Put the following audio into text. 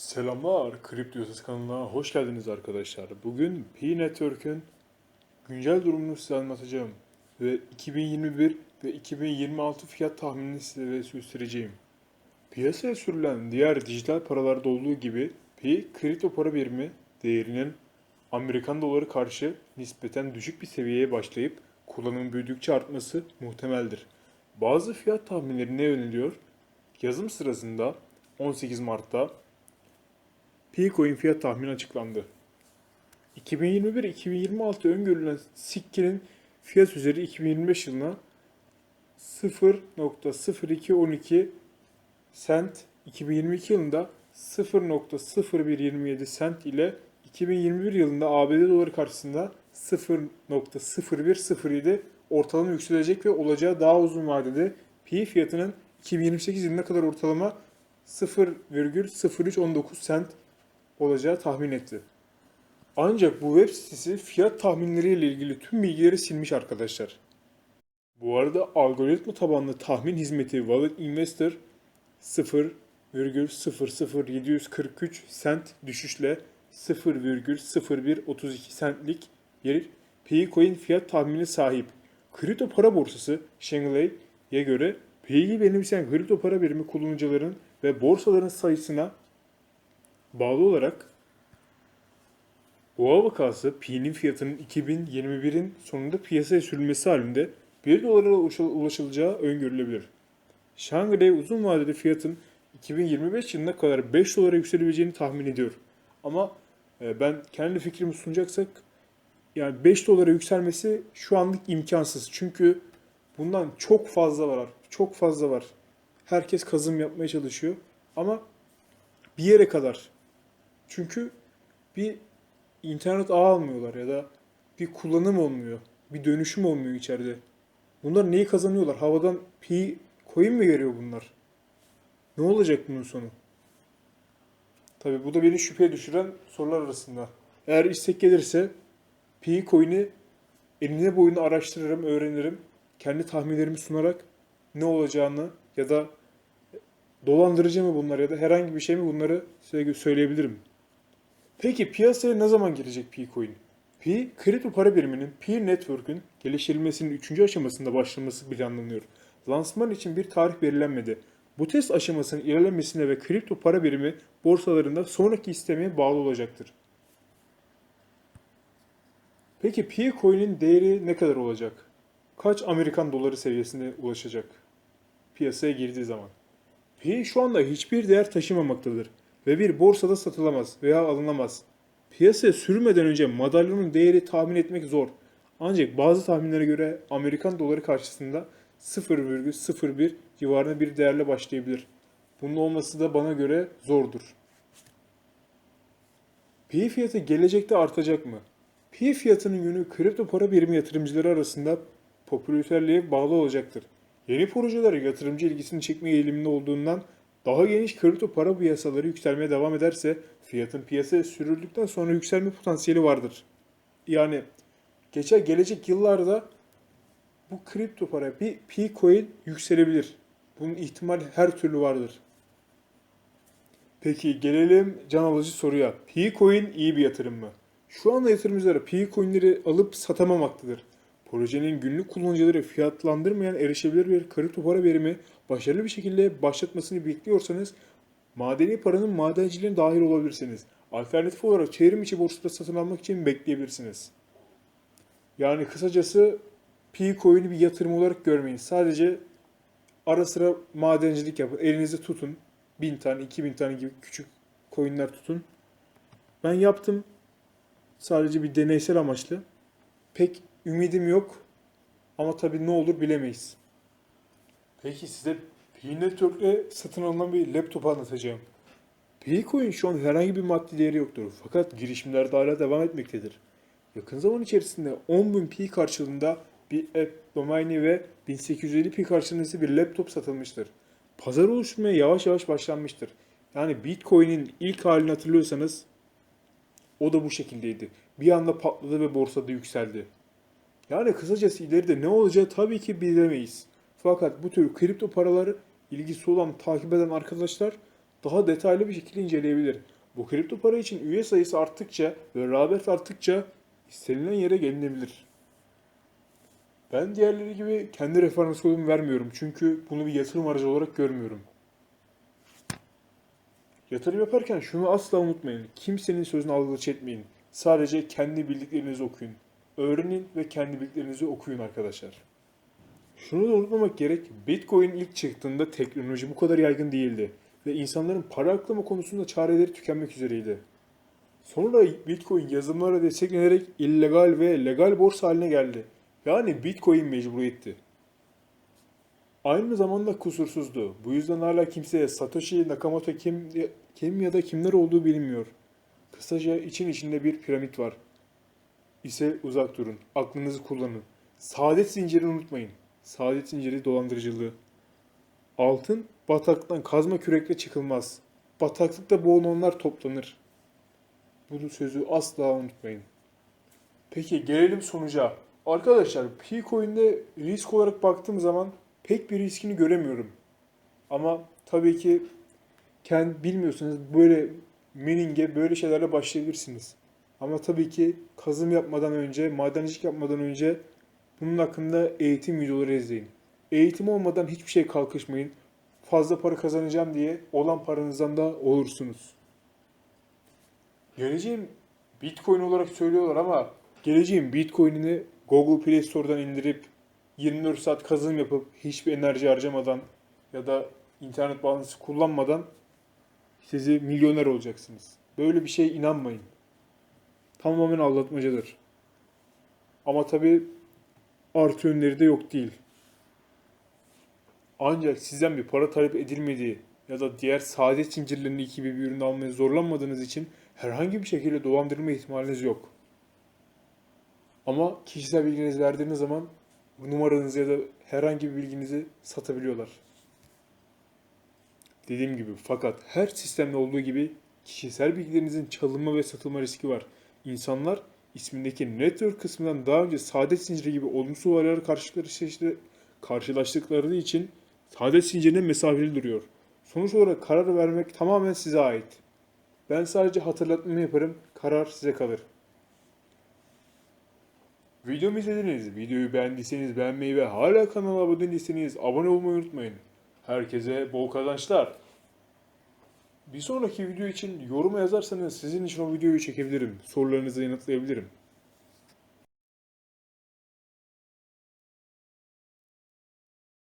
Selamlar, Kripto Yasası kanalına hoş geldiniz arkadaşlar. Bugün Pi Network'ün güncel durumunu size anlatacağım. Ve 2021 ve 2026 fiyat tahminini size göstereceğim. Piyasaya sürülen diğer dijital paralarda olduğu gibi Pi kripto para birimi değerinin Amerikan doları karşı nispeten düşük bir seviyeye başlayıp kullanım büyüdükçe artması muhtemeldir. Bazı fiyat tahminleri ne yöneliyor? Yazım sırasında 18 Mart'ta Picoin fiyat tahmini açıklandı. 2021-2026 öngörülen Sikke'nin fiyat üzeri 2025 yılına 0.0212 sent, 2022 yılında 0.0127 sent ile 2021 yılında ABD doları karşısında 0.0107 ortalama yükselecek ve olacağı daha uzun vadede pi fiyatının 2028 yılına kadar ortalama 0,0319 sent olacağı tahmin etti. Ancak bu web sitesi fiyat tahminleriyle ilgili tüm bilgileri silmiş arkadaşlar. Bu arada algoritma tabanlı tahmin hizmeti Wallet Investor 0,00743 sent düşüşle 0,0132 centlik bir Paycoin fiyat tahmini sahip. Kripto para borsası Shanghail'e göre Pay'i benimseyen kripto para birimi kullanıcıların ve borsaların sayısına bağlı olarak Boğa vakası Pi'nin fiyatının 2021'in sonunda piyasaya sürülmesi halinde 1 dolara ulaşıl- ulaşılacağı öngörülebilir. Şangay uzun vadede fiyatın 2025 yılına kadar 5 dolara yükselebileceğini tahmin ediyor. Ama e, ben kendi fikrimi sunacaksak yani 5 dolara yükselmesi şu anlık imkansız. Çünkü bundan çok fazla var. Çok fazla var. Herkes kazım yapmaya çalışıyor. Ama bir yere kadar. Çünkü bir internet ağ almıyorlar ya da bir kullanım olmuyor. Bir dönüşüm olmuyor içeride. Bunlar neyi kazanıyorlar? Havadan pi coin mi veriyor bunlar? Ne olacak bunun sonu? Tabi bu da beni şüpheye düşüren sorular arasında. Eğer istek gelirse pi coin'i eline boyunu araştırırım, öğrenirim. Kendi tahminlerimi sunarak ne olacağını ya da dolandırıcı mı bunlar ya da herhangi bir şey mi bunları size söyleyebilirim. Peki piyasaya ne zaman girecek P-Coin? Pi, kripto para biriminin Pi Network'ün geliştirilmesinin 3. aşamasında başlaması planlanıyor. Lansman için bir tarih belirlenmedi. Bu test aşamasının ilerlemesine ve kripto para birimi borsalarında sonraki istemeye bağlı olacaktır. Peki P-Coin'in değeri ne kadar olacak? Kaç Amerikan doları seviyesine ulaşacak? Piyasaya girdiği zaman. Pi şu anda hiçbir değer taşımamaktadır ve bir borsada satılamaz veya alınamaz. Piyasaya sürmeden önce madalyonun değeri tahmin etmek zor. Ancak bazı tahminlere göre Amerikan doları karşısında 0,01 civarında bir değerle başlayabilir. Bunun olması da bana göre zordur. Pi fiyatı gelecekte artacak mı? Pi fiyatının yönü kripto para birimi yatırımcıları arasında popülerliğe bağlı olacaktır. Yeni projeler yatırımcı ilgisini çekme eğiliminde olduğundan daha geniş kripto para piyasaları yükselmeye devam ederse fiyatın piyasaya sürüldükten sonra yükselme potansiyeli vardır. Yani geçer gelecek yıllarda bu kripto para bir P-Coin yükselebilir. Bunun ihtimali her türlü vardır. Peki gelelim can alıcı soruya. P-Coin iyi bir yatırım mı? Şu anda yatırımcılar P-Coin'leri alıp satamamaktadır. Projenin günlük kullanıcıları fiyatlandırmayan erişebilir bir kripto para birimi başarılı bir şekilde başlatmasını bekliyorsanız madeni paranın madenciliğine dahil olabilirsiniz. Alternatif olarak çevrim içi borsada satın almak için bekleyebilirsiniz. Yani kısacası P-Coin'i bir yatırım olarak görmeyin. Sadece ara sıra madencilik yapın. Elinizde tutun. 1000 tane, 2000 tane gibi küçük coinler tutun. Ben yaptım. Sadece bir deneysel amaçlı. Pek ümidim yok. Ama tabii ne olur bilemeyiz. Peki size Pi Network'le satın alınan bir laptop anlatacağım. P-Coin şu an herhangi bir maddi değeri yoktur. Fakat girişimler de hala devam etmektedir. Yakın zaman içerisinde 10.000 Pi karşılığında bir app domaini ve 1850 Pi karşılığında bir laptop satılmıştır. Pazar oluşturmaya yavaş yavaş başlanmıştır. Yani Bitcoin'in ilk halini hatırlıyorsanız o da bu şekildeydi. Bir anda patladı ve borsada yükseldi. Yani kısacası ileride ne olacağı tabii ki bilemeyiz. Fakat bu tür kripto paraları ilgisi olan, takip eden arkadaşlar daha detaylı bir şekilde inceleyebilir. Bu kripto para için üye sayısı arttıkça ve rağbet arttıkça istenilen yere gelinebilir. Ben diğerleri gibi kendi referans kodumu vermiyorum çünkü bunu bir yatırım aracı olarak görmüyorum. Yatırım yaparken şunu asla unutmayın. Kimsenin sözünü algılaç etmeyin. Sadece kendi bildiklerinizi okuyun. Öğrenin ve kendi bildiklerinizi okuyun arkadaşlar. Şunu da unutmamak gerek. Bitcoin ilk çıktığında teknoloji bu kadar yaygın değildi. Ve insanların para aklama konusunda çareleri tükenmek üzereydi. Sonra Bitcoin yazılımlara desteklenerek illegal ve legal borsa haline geldi. Yani Bitcoin mecburiyetti. Aynı zamanda kusursuzdu. Bu yüzden hala kimseye Satoshi Nakamoto kim, kim ya da kimler olduğu bilinmiyor. Kısaca için içinde bir piramit var. İse uzak durun. Aklınızı kullanın. Saadet zincirini unutmayın. Saadet zinciri dolandırıcılığı. Altın bataklıktan kazma kürekle çıkılmaz. Bataklıkta boğulanlar toplanır. Bu sözü asla unutmayın. Peki gelelim sonuca. Arkadaşlar Picoin'de risk olarak baktığım zaman pek bir riskini göremiyorum. Ama tabii ki kendi bilmiyorsanız böyle mining'e böyle şeylerle başlayabilirsiniz. Ama tabii ki kazım yapmadan önce, madencilik yapmadan önce bunun hakkında eğitim videoları izleyin. Eğitim olmadan hiçbir şey kalkışmayın. Fazla para kazanacağım diye olan paranızdan da olursunuz. Geleceğin Bitcoin olarak söylüyorlar ama geleceğin Bitcoin'ini Google Play Store'dan indirip 24 saat kazım yapıp hiçbir enerji harcamadan ya da internet bağlantısı kullanmadan sizi milyoner olacaksınız. Böyle bir şeye inanmayın. Tamamen aldatmacadır. Ama tabi artı yönleri de yok değil. Ancak sizden bir para talep edilmediği ya da diğer saadet zincirlerinin gibi bir ürün almaya zorlanmadığınız için herhangi bir şekilde dolandırılma ihtimaliniz yok. Ama kişisel bilginizi verdiğiniz zaman numaranızı ya da herhangi bir bilginizi satabiliyorlar. Dediğim gibi fakat her sistemde olduğu gibi kişisel bilgilerinizin çalınma ve satılma riski var. İnsanlar ismindeki network kısmından daha önce saadet zinciri gibi olumsuz olaylara karşılaştıkları, için saadet zincirine mesafeli duruyor. Sonuç olarak karar vermek tamamen size ait. Ben sadece hatırlatmamı yaparım, karar size kalır. Videomu izlediniz. Videoyu beğendiyseniz beğenmeyi ve hala kanala abone değilseniz abone olmayı unutmayın. Herkese bol kazançlar. Bir sonraki video için yoruma yazarsanız sizin için o videoyu çekebilirim. Sorularınızı yanıtlayabilirim.